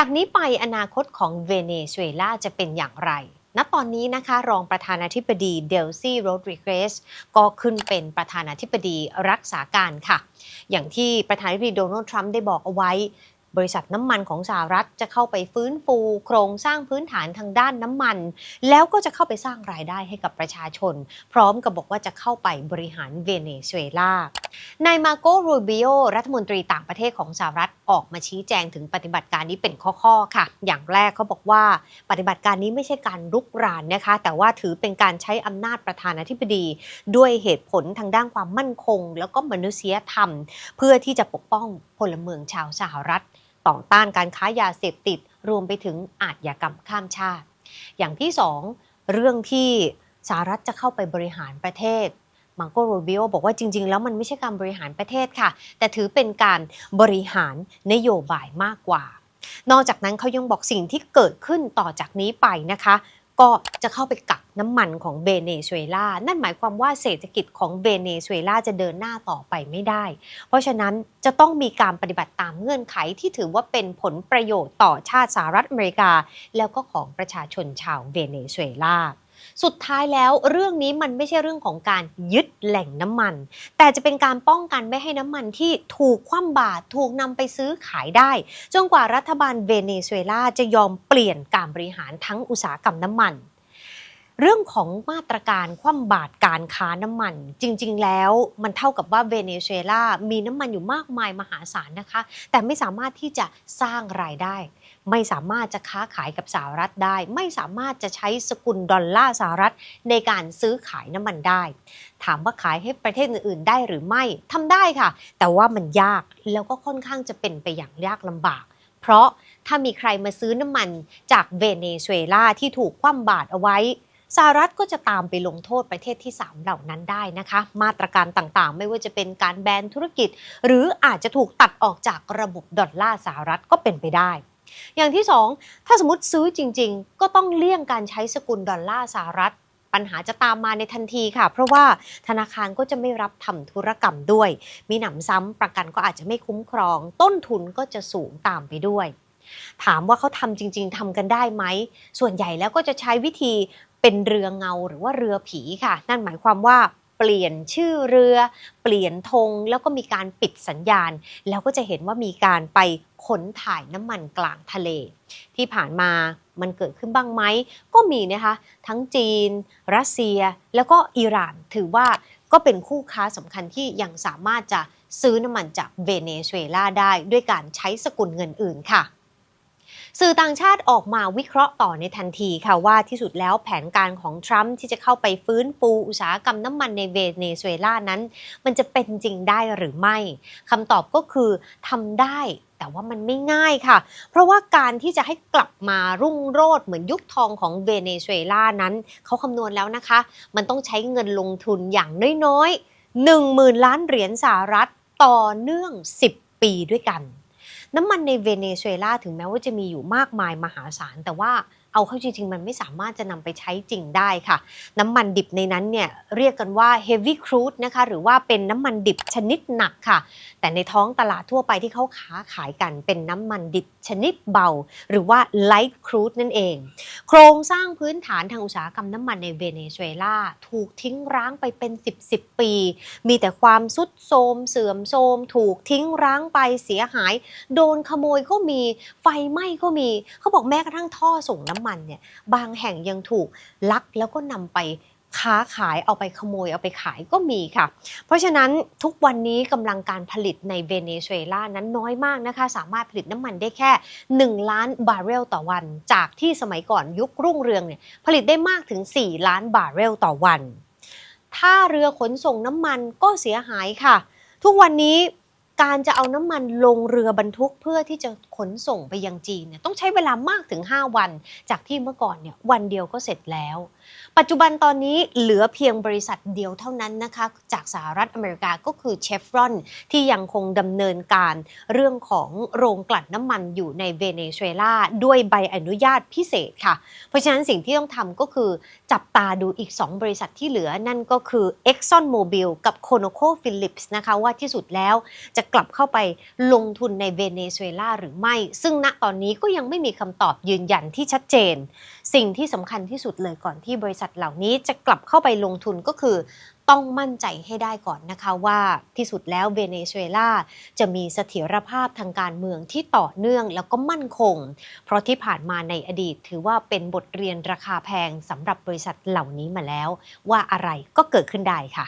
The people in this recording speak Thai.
จากนี้ไปอนาคตของเวเนซุเอลาจะเป็นอย่างไร ณ ตอนนี้นะคะ รองประธานาธิบดีเดลซี่โรดริเกสก็ขึ้นเป็นประธานาธิบดีรักษาการค่ะ อย่างที่ประธานาธิบดีโดนัลด์ทรัมป์ได้บอกเอาไว้ บริษัทน้ำมันของสหรัฐจะเข้าไปฟื้นฟูโครงสร้างพื้นฐานทางด้านน้ำมัน แล้วก็จะเข้าไปสร้างรายได้ให้กับประชาชน พร้อมกับบอกว่าจะเข้าไปบริหารเวเนซุเอลานายมาโกรูบิโอรัฐมนตรีต่างประเทศของสหรัฐ ออกมาชี้แจงถึงปฏิบัติการนี้เป็นข้อๆค่ะ อย่างแรกเขาบอกว่าปฏิบัติการนี้ไม่ใช่การรุกรานนะคะ แต่ว่าถือเป็นการใช้อำนาจประธานาธิบดี ด้วยเหตุผลทางด้านความมั่นคง แล้วก็มนุษยธรรม เพื่อที่จะปกป้องพลเมืองชาวสหรัฐ ต่อต้านการค้ายาเสพติด รวมไปถึงอาชญากรรมข้ามชาติ อย่างที่สองเรื่องที่สหรัฐจะเข้าไปบริหารประเทศ มาโกโรบิโอบอกว่าจริง ๆ แล้วมันไม่ใช่การบริหารประเทศค่ะ แต่ถือเป็นการบริหารนโยบายมากกว่า นอกจากนั้นเขายังบอกสิ่งที่เกิดขึ้นต่อจากนี้ไปนะคะ ก็จะเข้าไปกักน้ำมันของเบเนซุเอลา นั่นหมายความว่าเศรษฐกิจของเบเนซุเอลาจะเดินหน้าต่อไปไม่ได้ เพราะฉะนั้นจะต้องมีการปฏิบัติตามเงื่อนไขที่ถือว่าเป็นผลประโยชน์ต่อชาติสหรัฐอเมริกา แล้วก็ของประชาชนชาวเวเนซุเอลา สุดท้ายแล้วเรื่องนี้มันไม่ใช่เรื่องของการยึดแหล่งน้ำมัน แต่จะเป็นการป้องกันไม่ให้น้ำมันที่ถูกคว่ำบาตรถูกนำไปซื้อขายได้ จนกว่ารัฐบาลเวเนซุเอลาจะยอมเปลี่ยนการบริหารทั้งอุตสาหกรรมน้ำมัน เรื่องของมาตรการคว่ำบาตรการค้าน้ำมัน จริง ๆ แล้วมันเท่ากับว่าเวเนซุเอลา มีน้ำมันอยู่มากมายมหาศาลนะคะ แต่ไม่สามารถที่จะสร้างรายได้ ไม่สามารถจะค้าขายกับสหรัฐได้ ไม่สามารถจะใช้สกุลดอลลาร์สหรัฐ ในการซื้อขายน้ำมันได้ ถามว่าขายให้ประเทศอื่นๆได้หรือไม่ทำได้ค่ะ แต่ว่ามันยากแล้วก็ค่อนข้างจะเป็นไปอย่างยากลำบาก เพราะถ้ามีใครมาซื้อน้ำมันจากเวเนซุเอลาที่ถูกคว่ำบาตรเอาไว้ สหรัฐก็จะตามไปลงโทษประเทศที่ 3 เหล่านั้นได้นะคะ มาตรการต่างๆ ไม่ว่าจะเป็นการแบนธุรกิจ หรืออาจจะถูกตัดออกจากระบบดอลลาร์สหรัฐก็เป็นไปได้ อย่างที่ 2 ถ้าสมมติซื้อจริง ๆ ก็ต้องเลี่ยงการใช้สกุลดอลลาร์สหรัฐปัญหาจะตามมาในทันทีค่ะ เพราะว่าธนาคารก็จะไม่รับทำธุรกรรมด้วย มีหนำซ้ำประกันก็อาจจะไม่คุ้มครอง ต้นทุนก็จะสูงตามไปด้วย ถามว่าเขาทำจริง ๆทำกันได้ไหม ส่วนใหญ่แล้วก็จะใช้วิธีเป็นเรือเงาหรือว่าเรือผีค่ะ นั่นหมายความว่าเปลี่ยนชื่อเรือ เปลี่ยนธงแล้วก็มีการปิดสัญญาณ แล้วก็จะเห็นว่ามีการไปขนถ่ายน้ำมันกลางทะเล ที่ผ่านมามันเกิดขึ้นบ้างไหม ก็มีนะคะ ทั้งจีน รัสเซีย แล้วก็อิหร่านถือว่าก็เป็นคู่ค้าสำคัญที่ยังสามารถจะซื้อน้ำมันจากเวเนซุเอลาได้ด้วยการใช้สกุลเงินอื่นค่ะ สื่อต่างชาติออกมาวิเคราะห์ต่อในทันทีค่ะว่าที่สุดแล้วแผนการของทรัมป์ที่จะเข้าไปฟื้นฟูอุตสาหกรรมน้ำมันในเวเนซุเอลานั้น มันจะเป็นจริงได้หรือไม่คำตอบก็คือทำได้แต่ว่ามันไม่ง่ายค่ะ เพราะว่าการที่จะให้กลับมารุ่งโรจน์เหมือนยุคทองของเวเนซุเอลานั้น เขาคำนวณแล้วนะคะ มันต้องใช้เงินลงทุนอย่างน้อยๆ1 0,000 ล้านเหรียญสหรัฐต่อเนื่อง 10 ปีด้วยกัน น้ำมันในเวเนซุเอลาถึงแม้ว่าจะมีอยู่มากมายมหาศาล แต่ว่า เอาเข้าจริงๆ มันไม่สามารถจะนำไปใช้จริงได้ค่ะ น้ำมันดิบในนั้นเนี่ยเรียกกันว่า heavy crude นะคะ หรือว่าเป็นน้ำมันดิบชนิดหนักค่ะ แต่ในท้องตลาดทั่วไปที่เขาค้าขายกันเป็นน้ำมันดิบชนิดเบา หรือว่า light crude นั่นเอง โครงสร้างพื้นฐานทางอุตสาหกรรมน้ำมันในเวเนซุเอลาถูกทิ้งร้างไปเป็น 10 10 ปี มีแต่ความสุดโทมเสื่อมโทรมถูกทิ้งร้างไปเสียหาย โดนขโมยก็มีไฟไหม้ก็มี เขาบอกแม้กระทั่งท่อส่งน้ำมันเนี่ยบางแห่งยังถูกลักแล้วก็นำไปค้าขายเอาไปขโมยเอาไปขายก็มีค่ะ เพราะฉะนั้นทุกวันนี้กำลังการผลิตในเวเนซุเอลานั้นน้อยมากนะคะ สามารถผลิตน้ำมันได้แค่ 1 ล้านบาร์เรลต่อวัน จากที่สมัยก่อนยุครุ่งเรืองเนี่ยผลิตได้มากถึง 4 ล้านบาร์เรลต่อวันท่าเรือขนส่งน้ำมันก็เสียหายค่ะ ทุกวันนี้การจะเอาน้ำมันลงเรือบรรทุกเพื่อที่จะ ขนส่งไปยังจีนเนี่ยต้องใช้เวลามากถึง 5 วัน จากที่เมื่อก่อนเนี่ยวันเดียวก็เสร็จแล้ว ปัจจุบันตอนนี้เหลือเพียงบริษัทเดียวเท่านั้นนะคะ จากสหรัฐอเมริกาก็คือเชฟรอนที่ยังคงดำเนินการเรื่องของโรงกลั่นน้ำมันอยู่ในเวเนซุเอลาด้วยใบอนุญาตพิเศษค่ะ เพราะฉะนั้นสิ่งที่ต้องทำก็คือจับตาดูอีก 2 บริษัทที่เหลือนั่นก็คือ Exxon Mobil กับ ConocoPhillips นะคะว่าที่สุดแล้วจะกลับเข้าไปลงทุนในเวเนซุเอลาหรือไม่ไม่ ซึ่งณตอนนี้ก็ยังไม่มีคำตอบยืนยันที่ชัดเจน สิ่งที่สำคัญที่สุดเลยก่อนที่บริษัทเหล่านี้จะกลับเข้าไปลงทุนก็คือ ต้องมั่นใจให้ได้ก่อนนะคะว่าที่สุดแล้วเวเนซุเอลาจะมีเสถียรภาพทางการเมืองที่ต่อเนื่องแล้วก็มั่นคง เพราะที่ผ่านมาในอดีตถือว่าเป็นบทเรียนราคาแพงสำหรับบริษัทเหล่านี้มาแล้ว ว่าอะไรก็เกิดขึ้นได้ค่ะ